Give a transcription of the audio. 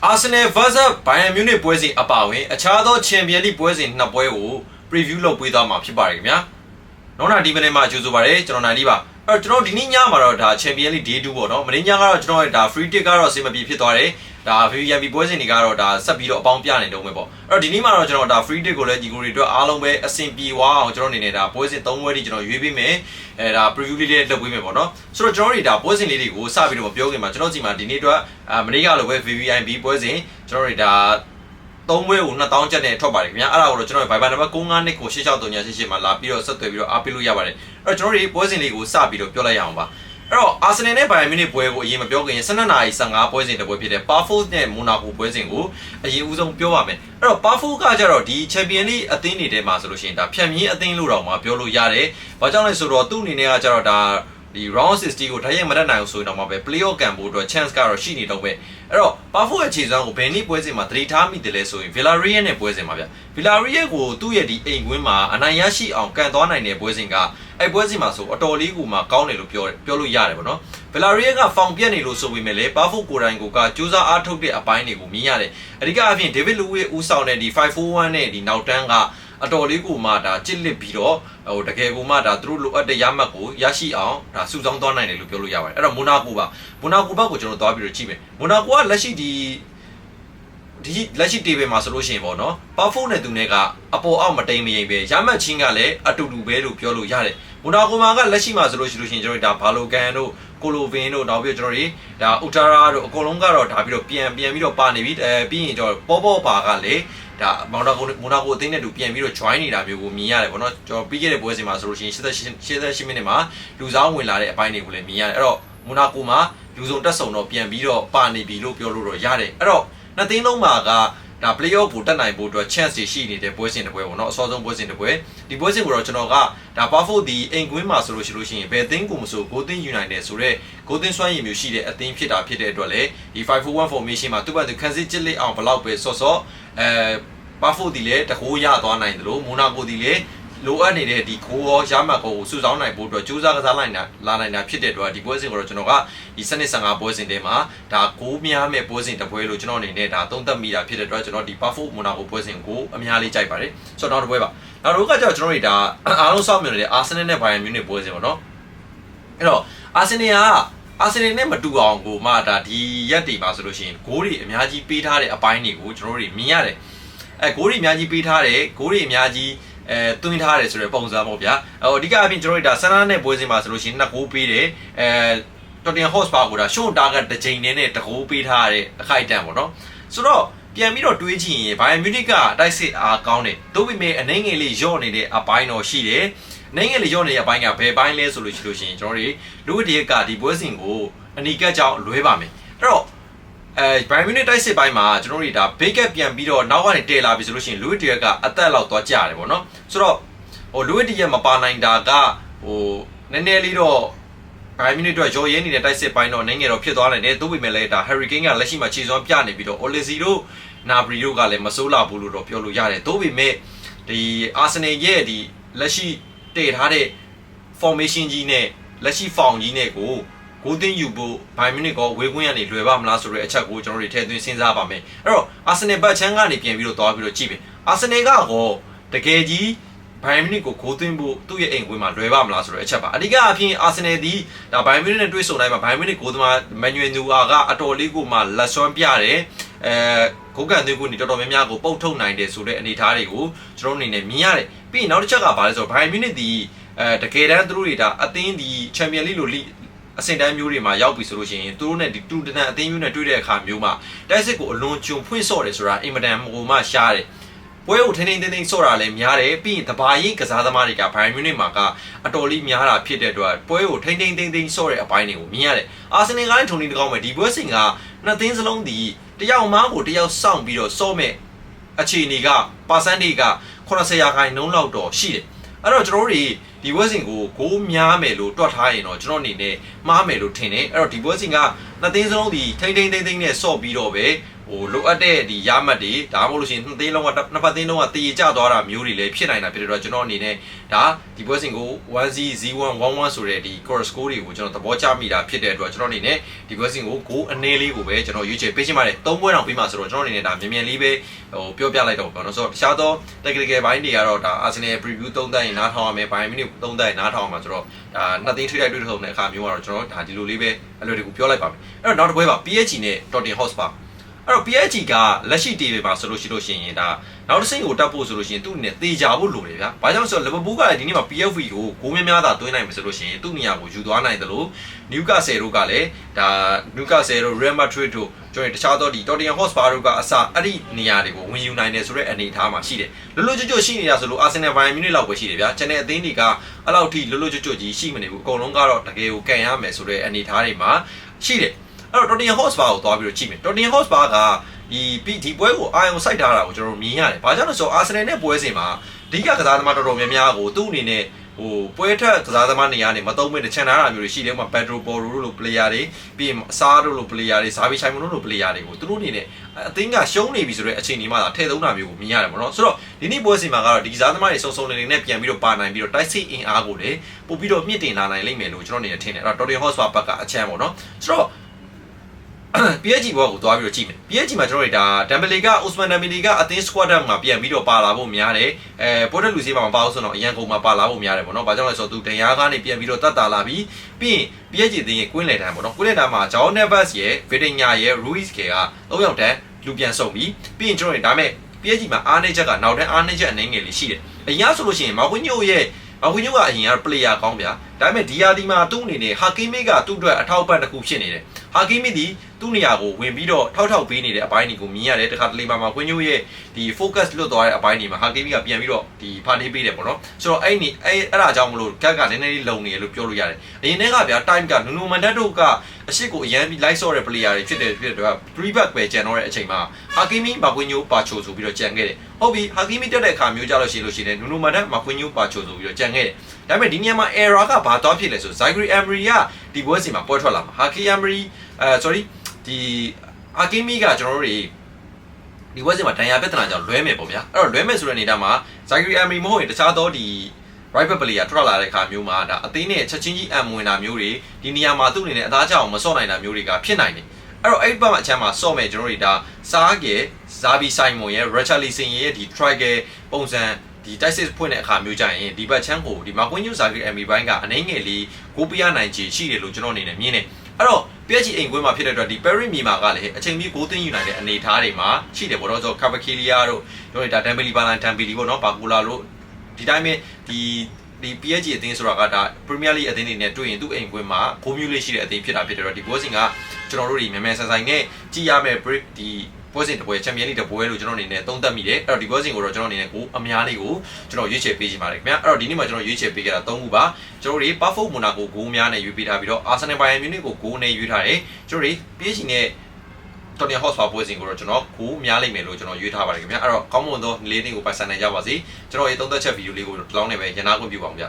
Arsenal vs Bayern Munich ပွဲစဉ်အပါအဝင်အခြားသော Champions League ပွဲစဉ်နှစ်ပွဲကို preview လုပ်ပေးသွားမှာဖြစ်ပါတယ်ခင်ဗျာ။နောက်နာဒီမနေ့မှာကြိုဆိုပါရစေကျွန်တော်နိုင်လေးပါ။အဲ့ တော့ကျွန်တော်ဒီနေ့ညမှာတော့ဒါ Champions League Day 2ပေါ့နော်။မနေ့ညကတော့ကျွန်တော်ရဲ့ဒါ free tick ကတော့အဆင်မပြေဖြစ်သွားတယ်။ဒါ VVIP ပွဲစဉ်တွေကတော့ဒါဆက်ပြီးတော့အပေါင်းပြနေတုံးပဲပေါ့။အဲ့တော့ဒီနေ့မှာတော့ကျွန်တော်ဒါ free tick ကိုလည်းညီကိုတွေအတွက်အားလုံးပဲအဆင်ပြေသွားအောင်ကျွန်တော်အနေနဲ့ဒါပွဲစဉ်၃ပွဲထိကျွန်တော်ရွေးပေးမယ်။အဲဒါ preview လေးလေးလုပ်ပေးမယ်ပေါ့နော်။ဆိုတော့ကျွန်တော်တွေဒါပွဲစဉ်လေးတွေကိုစပြီးတော့ပြောခင်မှာကျွန်တော်စီမှာဒီနေ့အတွက်အာမနေ့ကလိုပဲ VVIP ပွဲစဉ်ကျွန်တော်တွေဒါ သုံးဝဲကို2000ကျပ်နဲ့ထွက်ပါတယ်ခင်ဗျာအဲ့ဒါကိုတော့ကျွန်တော် Viber နံပါတ်959ကို663988မှာလာပြီးတော့ဆက်သွယ်ပြီးတော့အားပေးလို့ရပါတယ်အဲ့တော့ကျွန်တော်တို့ပွဲစဉ်လေးကိုစပြီးတော့ပြောလိုက်ရအောင်ပါအဲ့တော့ Arsenal နဲ့ Bayern Munich ပွဲကိုအရင်မပြောခင်12နာရီ15ပွဲစဉ်တစ်ပွဲဖြစ်တဲ့ Pafos နဲ့ Monaco ပွဲစဉ်ကိုအရင်ဦးဆုံးပြောပါမယ်အဲ့တော့ Pafos ကကြတော့ဒီ Champions League အသင်းတွေထဲမှာဆိုလို့ရှိရင်ဒါဖြတ်မြင်းအသင်းလို့တော့မှပြောလို့ရတယ်။ဘာကြောင့်လဲဆိုတော့သူ့အနေနဲ့ကကြတော့ဒါဒီ round 60ကိုထိုင်ရမတတ်နိုင်အောင်ဆိုရင်တော့မှပဲ playoff ကန်ဖို့အတွက် chance ကတော့ရှိနေတော့ပဲ အဲ့တော့ Pafos ရဲ့ခြေစွမ်းကိုဘယ်နည်းပွဲစဉ်မှာသတိထားမိတယ်လဲဆိုရင် Villarreal နဲ့ပွဲစဉ်မှာဗျ Villarreal ကိုသူ့ရဲ့ဒီအိမ်ကွင်းမှာအနိုင်ရရှိအောင်ကန်သွားနိုင်တဲ့ပွဲစဉ်ကအဲ့ပွဲစဉ်မှာဆိုအတော်လေးကိုမှကောင်းတယ်လို့ပြောပြောလို့ရတယ်ဗောနော် Villarreal ကဖောင်ပြက်နေလို့ဆိုပေမဲ့လည်း Pafos ကိုယ်တိုင်ကိုကစူးစမ်းအားထုတ်တဲ့အပိုင်းတွေကိုမြင်ရတယ်အဓိကအဖြစ် David Luiz ဦးဆောင်တဲ့ဒီ541နဲ့ဒီနောက်တန်းက အတော်လေးကိုမှဒါကြစ်လစ်ပြီးတော့ဟိုတကယ်ကိုမှဒါသူတို့လိုအပ်တဲ့ရမှတ်ကိုရရှိအောင်ဒါစုဆောင်းသွားနိုင်တယ်လို့ပြောလို့ရပါတယ်အဲ့တော့မိုနာကိုပါမိုနာကိုဘက်ကိုကျွန်တော်သွားပြီးတော့ကြည့်မယ်မိုနာကိုကလက်ရှိဒီဒီလက်ရှိ table မှာဆိုလို့ရှိရင်ပေါ့နော်ပါဖုန်းနဲ့သူနဲ့ကအပေါ်အောက်မတိမ်မရင်ပဲရမှတ်ချင်းကလည်းအတူတူပဲလို့ပြောလို့ရတယ်မိုနာကိုမာကလက်ရှိမှာဆိုလို့ရှိလို့ရှိရင်ကျွန်တော်တို့ဒါဘာလိုကန်တို့ ကိုလိုဗင်တို့နောက်ပြီးတော့ကျွန်တော်တို့ဒါဥတာရာတို့အကုန်လုံးကတော့ဒါပြီးတော့ပြန်ပြန်ပြီးတော့ပါနေပြီအဲပြီးရင်ကျွန်တော်ပေါ်ပေါ်ပါကလည်းဒါမော်နာကိုမိုနာကိုအသင်းနဲ့တူပြန်ပြီးတော့ join နေတာမျိုးကိုမြင်ရတယ်ဗောနော်ကျွန်တော်ပြီးခဲ့တဲ့ပွဲစဉ်မှာဆိုလို့ရှိရင်88 88မိနစ်မှာလူစားဝင်လာတဲ့အပိုင်းတွေကိုလည်းမြင်ရတယ်အဲ့တော့မိုနာကိုမှာလူစုံတက်ဆုံတော့ပြန်ပြီးတော့ပါနေပြီလို့ပြောလို့တော့ရတယ်အဲ့တော့နှစ်သိန်းလုံးမှာက ဒါ playoff ကိုတက်နိုင်ဖို့အတွက် chance တွေရှိနေတဲ့ပွဲစဉ်တစ်ပွဲပေါ့နော်အစောဆုံးပွဲစဉ်တစ်ပွဲဒီပွဲစဉ်ကိုတော့ကျွန်တော်ကဒါ Buffalo ဒီအိမ်ကွင်းမှာဆိုလို့ရှိလို့ရှိရင်ဘယ်အသင်းကိုမဆို Golden United ဆိုတော့ Golden စွမ်းရည်မျိုးရှိတဲ့အသင်းဖြစ်တာဖြစ်တဲ့အတွက်လေဒီ541 formation မှာသူ့ဘက်သူခန်းစစ်ချစ်လေးအောင်ဘလောက်ပဲဆော့ဆော့အဲဘာဖို့ဒီလည်းတကိုးရသွားနိုင်တယ်လို့မိုနာကိုဒီလည်း လိုအပ်နေတဲ့ဒီကိုရောရမှတ်ကိုစုဆောင်းနိုင်ဖို့အတွက်ကြိုးစားကစားလိုက်တာလာနိုင်တာဖြစ်တဲ့အတွက်ဒီပွဲစဉ်ကိုတော့ကျွန်တော်ကဒီစနစ်15ပွဲစဉ်ထဲမှာဒါကိုးများမဲ့ပွဲစဉ်တစ်ပွဲလို့ကျွန်တော်အနေနဲ့ဒါသုံးသပ်မိတာဖြစ်တဲ့အတွက်ကျွန်တော်ဒီ Buffalo Monaco ပွဲစဉ်ကိုအများလေးကြိုက်ပါတယ်ဆိုတော့နောက်တစ်ပွဲပါနောက်တစ်ခုကကျတော့ကျွန်တော်တို့ဒါအားလုံးစောင့်မြင်နေတဲ့ Arsenal နဲ့ Bayern Munich ပွဲစဉ်ပေါ့နော်အဲ့တော့ Arsenal ကအာဆင်နယ်နဲ့မတူအောင်ကိုမှဒါဒီရက်တွေပါဆိုလို့ရှိရင်ဂိုးတွေအများကြီးပေးထားတဲ့အပိုင်းတွေကိုကျွန်တော်တို့မြင်ရတယ်အဲဂိုးတွေအများကြီးပေးထားတယ်ဂိုးတွေအများကြီး အဲတွင်းထားတယ်ဆိုတဲ့ပုံစံပေါ့ဗျာဟိုအဓိကအပြင်ကျွန်တော်တို့ဒါဆန်နာနဲ့ပွဲစဉ်မှာဆိုလို့ရှိရင်နှစ်ဂိုးပေးတယ်အဲတော်တင်ဟော့စပါကိုဒါရှုံတာကတစ်ချိန်နဲ့တကိုးပေးထားတဲ့အခိုက်အတန့်ပေါ့နော်ဆိုတော့ပြန်ပြီးတော့တွေးကြည့်ရင်ဘိုင်မြူနစ်ကတိုက်စစ်အားကောင်းတယ်။သို့ပေမဲ့အနှိမ့်ငယ်လေးရော့နေတဲ့အပိုင်းတော့ရှိတယ်။နှိမ့်ငယ်လေးရော့နေတဲ့အပိုင်းကဘယ်ပိုင်းလဲဆိုလို့ရှိလို့ရှိရင်ကျွန်တော်တို့လူ့တရက်ကဒီပွဲစဉ်ကိုအနီကတ်ကြောင့်လွဲပါမယ်။အဲ့တော့ အဲဘိုင်မြူနစ်တိုက်စစ်ပိုင်းမှာကျွန်တော်တို့ဒါဘေးကက်ပြန်ပြီးတော့နောက်ကနေတည်လာပြီဆိုလို့ရှိရင်လူ့တရက်ကအသက်လောက်သွားကြရတယ်ပေါ့နော်။ဆိုတော့ဟိုလူ့တရက်မပါနိုင်တာကဟိုနည်းနည်းလေးတော့ဘိုင်မီနစ်တော့ရော်ရဲနေတဲ့တိုက်စစ်ပိုင်းတော့နိုင်ငယ်တော့ဖြစ်သွားနိုင်တယ်။သို့ပေမဲ့လည်းဒါ Hurricane ကလက်ရှိမှာခြေစွမ်းပြနေပြီးတော့ Olesi တို့နာဘရီတို့ကလည်းမစိုးလာဘူးလို့တော့ပြောလို့ရတယ်။သို့ပေမဲ့ဒီအာဆင်နယ်ရဲ့ဒီလက်ရှိတည်ထားတဲ့ formation ကြီးနဲ့လက်ရှိ form ကြီးနဲ့ကို ကိုသိန်းယူဖို့ဘိုင်မီနစ်ကောဝေးခွင့်ရနေလွယ်ပါမလားဆိုတဲ့အချက်ကိုကျွန်တော်တို့ထည့်သွင်းစဉ်းစားပါမယ်။အဲ့တော့အာဆင်နယ်ဘတ်ချမ်းကနေပြန်ပြီးတော့သွားပြီးတော့ကြည့်မယ်။အာဆင်နယ်ကကောတကယ်ကြီးဘိုင်မီနစ်ကိုကိုသွင်းဖို့သူ့ရဲ့အိမ်ကွင်းမှာလွယ်ပါမလားဆိုတော့အချက်ပါအဓိကအဖြစ်အာဆင်နယ်ဒီဒါဘိုင်မီနစ်နဲ့တွေ့ဆုံတိုင်းမှာဘိုင်မီနစ်ကိုသမားမန်နျူယ်နူအာကအတော်လေးကိုမှလက်စွမ်းပြတယ်အဲဂိုးကန်သွင်းကိုနေတော်တော်များများကိုပုတ်ထုတ်နိုင်တယ်ဆိုတဲ့အနေအထားတွေကိုကျွန်တော်အနေနဲ့မြင်ရတယ်ပြီးရင်နောက်တစ်ချက်ကဘာလဲဆိုတော့ဘိုင်မီနစ်ဒီအဲတကယ်တမ်းသူတို့တွေဒါအသင်းဒီချန်ပီယံလိလို့လိ အဆင့်တန်းမျိုးတွေမှာရောက်ပြီဆိုလို့ရှိရင်သူတို့နဲ့ဒီတူတနန်အသင်းမျိုးနဲ့တွေ့တဲ့အခါမျိုးမှာတိုက်စစ်ကိုအလွန်ကျွံဖွင့်ဆော့တယ်ဆိုတာအင်မတန်ဟိုမှရှားတယ်ပွဲကိုထိန်းထိန်းသိမ်းသိမ်းဆော့တာလည်းများတယ်ပြီးရင်တဘာရင်ကစားသမားတွေကဘိုင်မြူနစ်မှာကအတော်လေးများတာဖြစ်တဲ့အတွက်ပွဲကိုထိန်းထိန်းသိမ်းသိမ်းဆော့တဲ့အပိုင်းတွေကိုမြင်ရတယ်အာဆင်နယ်ကလည်းထုံနေတကောင်းပဲဒီပွဲစဉ်ကနှစ်သင်းစလုံးဒီတယောက်မားကိုတယောက်စောင့်ပြီးတော့ဆော့မဲ့အခြေအနေကပါစန်တွေက80ရာခိုင်နှုန်းလောက်တော့ရှိတယ် အဲ့တော့ကျွန်တော်တို့တွေဒီပွဲစဉ်ကိုဂိုးများမယ်လို့တွက်ထားရင်တော့ကျွန်တော်အနေနဲ့မှားမယ်လို့ထင်တယ်အဲ့တော့ဒီပွဲစဉ်ကနှစ်သင်းစလုံးဒီထိန်းထိန်းသိမ်းသိမ်းနဲ့ဆော့ပြီးတော့ပဲ ဟဟိုလိုအပ်တဲ့ဒီရမှတ်တွေဒါမှမဟုတ်လို့ရှိရင်နှစ်သိန်းလုံးကနှစ်ဖက်သိန်းလုံးကတည်ကြသွားတာမျိုးတွေလည်းဖြစ်နိုင်တာဖြစ်တဲ့တော့ကျွန်တော်အနေနဲ့ဒါဒီပွဲစဉ်ကို 1Z0111 ဆိုတဲ့ဒီ core score တွေကိုကျွန်တော်သဘောကျမိတာဖြစ်တဲ့အတွက်ကျွန်တော်အနေနဲ့ဒီပွဲစဉ်ကိုကိုအနေလေးကိုပဲကျွန်တော်ရွေးချယ်ပေးချင်ပါတယ်၃ပွဲတောင်ပြီးမှဆိုတော့ကျွန်တော်အနေနဲ့ဒါမြန်မြန်လေးပဲဟိုပြောပြလိုက်တော့ပေါ့နော်ဆိုတော့တခြားသော technical ဘိုင်းတွေကတော့ဒါ Arsenal preview သုံးသပ်ရင်နားထောင်ရမယ် Bayern Munich သုံးသပ်ရင်နားထောင်ရမှာဆိုတော့ဒါနှစ်သိန်းထိတိုက်တွေ့ထုံတဲ့အခါမျိုးကတော့ကျွန်တော်ဒါဒီလိုလေးပဲအလွယ်တကူပြောလိုက်ပါမယ်အဲ့တော့နောက်တစ်ပွဲပါ PSG နဲ့ Tottenham Hotspur အဲ့တော့ PSG ကလက်ရှိ TV မှာဆိုလို့ရှိလို့ရှိရင်ဒါနောက်တစ်ဆင့်ကိုတက်ဖို့ဆိုလို့ရှိရင်သူ့အနေနဲ့သေချာဖို့လိုတယ်ဗျာ။ဘာကြောင့်လဲဆိုတော့ Liverpool ကလည်းဒီနေ့မှာ PFV ကိုဂိုးများများသာသွင်းနိုင်မယ်ဆိုလို့ရှိရင်သူ့နေရာကိုယူသွားနိုင်တယ်လို့ Newcastle တို့ကလည်းဒါ Newcastle တို့ Real Madrid တို့ကျွန်တော်တခြားသောဒီ Tottenham Hotspur တို့ကအစအဲ့ဒီနေရာတွေကိုဝင်ယူနိုင်တယ်ဆိုတဲ့အနေအထားမှာရှိတယ်။လွတ်လွတ်ကျွတ်ကျွတ်ရှိနေတာဆိုလို့ Arsenal Bayern Munich လောက်ပဲရှိတယ်ဗျာ။ကျန်တဲ့အသင်းတွေကအဲ့လောက်ထိလွတ်လွတ်ကျွတ်ကျွတ်ကြီးရှိမနေဘူး။အကုန်လုံးကတော့တကယ်ကိုကန်ရမယ်ဆိုတဲ့အနေအထားတွေမှာရှိတယ်။ အဲ့တော့ Tottenham Hotspur ကိုသွားပြီးတော့ကြည့်မယ် Tottenham Hotspur ကဒီဒီပွဲကိုအာရုံစိုက်ထားတာကိုကျွန်တော်မြင်ရတယ်။ဘာကြောင့်လဲဆိုတော့ Arsenal နဲ့ပွဲစဉ်မှာအဓိကကစားသမားတော်တော်များများကိုသူ့အနေနဲ့ဟိုပွဲထက်ကစားသမားနေရာနေမသုံးမဲ့တချန်ထားတာမျိုးတွေရှိတယ်ဥပမာ Pedro Porro တို့လို player တွေပြီးရင်အစားတို့လို player တွေဇာဘီချိုင်မွန်တို့လို player တွေကိုသူတို့အနေနဲ့အသင်းကရှုံးနေပြီဆိုတဲ့အချိန်ဒီမှာထည့်သုံးတာမျိုးကိုမြင်ရတယ်ပေါ့နော်ဆိုတော့ဒီနေ့ပွဲစဉ်မှာကတော့ဒီကစားသမားတွေစုံစုံလင်လင်နဲ့ပြန်ပြီးတော့ပါနိုင်ပြီးတော့တိုက်စစ်အင်အားကိုလည်းပို့ပြီးတော့မြင့်တင်လာနိုင်လိမ့်မယ်လို့ကျွန်တော်အနေနဲ့ထင်တယ်အဲ့တော့ Tottenham Hotspur ဘက်ကအချမ်းပေါ့နော်ဆိုတော့ PSG ဘောကိုသွားပြီးတော့ကြည့်မယ် PSG မှာကျွန်တော်တို့ဒါဒမ်ဘလီကအိုစမန်ဒမ်ဘလီကအသင်း squad မှာပြန်ပြီးတော့ပါလာဖို့များတယ်အဲပိုတက်လူစီးမှာမပါဘူးဆိုတော့အရန်ကုန်မှာပါလာဖို့များတယ်ပေါ့နော်ဘာကြောင့်လဲဆိုတော့သူဒန်ယာကနေပြန်ပြီးတော့တတ်တာလာပြီးပြီးရင် PSG အသင်းရဲ့ကွင်းလေတန်းပေါ့နော်ကွင်းလေတန်းမှာ Joao Neves ရဲ့ Vitinha ရဲ့ Ruiz က၃ယောက်တန်းလူပြန်ဆုံပြီးပြီးရင်ကျွန်တော်တို့ဒါမဲ့ PSG မှာအားနေချက်ကနောက်တန်းအားနေချက်အနေငယ်လေးရှိတယ်အရင်ဆိုလို့ရှိရင်မောင်ကွင်းညို့ရဲ့မောင်ကွင်းညို့ကအရင်က player ကောင်းဗျာဒါပေမဲ့ဒီယာဒီမှာသူ့အနေနဲ့ဟာကီမီကသူ့အတွက်အထောက်အပံ့တစ်ခုဖြစ်နေတယ် ဟာကီမီဒီသူ့နေရာကိုဝင်ပြီးတော့ထောက်ထောက်ပေးနေတဲ့အပိုင်းတွေကိုမြင်ရတယ်တခါတလေမှာမှာကွင်းညို့ရဲ့ဒီ focus လွတ်သွားတဲ့အပိုင်းတွေမှာဟာကီမီကပြန်ပြီးတော့ဒီဖာနေပေးတယ်ပေါ့နော်ဆိုတော့အဲ့ဒီအဲ့အဲ့ဒါကြောင့်မလို့ကက်ကနည်းနည်းလေးလုံနေရလို့ပြောလို့ရတယ်အရင်တည်းကဗျာ time ကနူနူမန်တက်တို့ကအရှိကိုအရန်ပြီးလိုက်ဆော့တဲ့ player တွေဖြစ်တယ်ဖြစ်တဲ့တော့ pre back ပဲကျန်တော့တဲ့အချိန်မှာဟာကီမီမာကွင်းညို့ပါချိုဆိုပြီးတော့ကြံခဲ့တယ်ဟုတ်ပြီဟာကီမီတက်တဲ့အခါမျိုးကြလို့ရှိလို့ရှိတယ်နူနူမန်တက်မာကွင်းညို့ပါချိုဆိုပြီးတော့ကြံခဲ့တယ်ဒါပေမဲ့ဒီနေရာမှာ error ကဘာသွားဖြစ်လဲဆို Zagri Emery က ဒီပွဲစီမှာပွဲထွက်လာမှာ Haki Emery အဲ sorry ဒီ Hakimi ကကျွန်တော်တို့တွေဒီပွဲစီမှာဒဏ်ရာပြဿနာကြောင့်လွဲမယ်ပေါ့ဗျာအဲ့တော့လွဲမယ်ဆိုတဲ့အနေနဲ့မှာ Zagri Emery မဟုတ်ရင်တခြားသောဒီ right back player ထွက်လာတဲ့အခါမျိုးမှာဒါအသင်းနဲ့ချက်ချင်းကြီးအံဝင်တာမျိုးတွေဒီနေရာမှာသူ့အနေနဲ့အသားကြောင်မစော့နိုင်တာမျိုးတွေကဖြစ်နိုင်တယ်အဲ့တော့အဲ့ဘက်မှာအချမ်းမှာစော့မယ်ကျွန်တော်တို့ဒါစားကဲဇာဘီဆိုင်မွန်ရဲ့ Richarlison ရဲ့ဒီ triangle ပုံစံ ဒီတိုက်စစ်ဖွင့်တဲ့အခါမျိုးကြရင်ဒီဘက်ချမ်းကိုဒီမာကွင်းညူဇာဂရီအမီဘိုင်းကအနှိမ့်ငယ်လေးကိုပြရနိုင်ခြေရှိတယ်လို့ကျွန်တော်အနေနဲ့မြင်တယ်အဲ့တော့ PSG အိမ်ကွင်းမှာဖြစ်တဲ့အတွက်ဒီ Perry မီမာကလည်းအချိန်မီဂိုးသွင်းယူနိုင်တဲ့အနေအထားတွေမှာရှိတယ်ပေါ့နော်ဆိုတော့ Cavacchia တို့တို့ဒါ Dembele Balan Dembele ပေါ့နော် Bakula တို့ဒီတိုင်းပဲဒီဒီ PSG အသင်းဆိုတာကဒါ Premier League အသင်းတွေနဲ့တွေ့ရင်သူ့အိမ်ကွင်းမှာဂိုးမျိုးလေးရှိတဲ့အသင်းဖြစ်တာဖြစ်တယ်တော့ဒီဘောစင်ကကျွန်တော်တို့တွေမြန်မြန်ဆန်ဆန်နဲ့ကြည်ရမယ် break ဒီ ပွဲစဉ်တစ်ပွဲချန်ပီယံလိတပွဲလို့ကျွန်တော်အနေနဲ့သုံးသပ်မိတယ်အဲ့တော့ဒီပွဲစဉ်ကိုတော့ကျွန်တော်အနေနဲ့ကိုအများလေးကိုကျွန်တော်ရွေးချယ်ပေးချင်ပါတယ်ခင်ဗျာအဲ့တော့ဒီနေ့မှာကျွန်တော်ရွေးချယ်ပေးခဲ့တာ၃ခုပါကျွန်တော်တို့ Buffalo Monaco ဂိုးများနဲ့ရွေးပေးထားပြီးတော့ Arsenal Bayern Munich ကိုဂိုးနဲ့ရွေးထားတယ်ကျွန်တော်တို့ PSG နဲ့ Tottenham Hotspur ပွဲစဉ်ကိုတော့ကျွန်တော်ကိုများလိမ့်မယ်လို့ကျွန်တော်ရွေးထားပါတယ်ခင်ဗျာအဲ့တော့ကောင်းမွန်သောလေးနေ့ကိုပိုင်ဆိုင်နိုင်ကြပါစေကျွန်တော်ရေသုံးသက်ချက်ဗီဒီယိုလေးကိုဒီလောက်နဲ့ပဲရန်နာခွင့်ပြုပါအောင်ဗျာ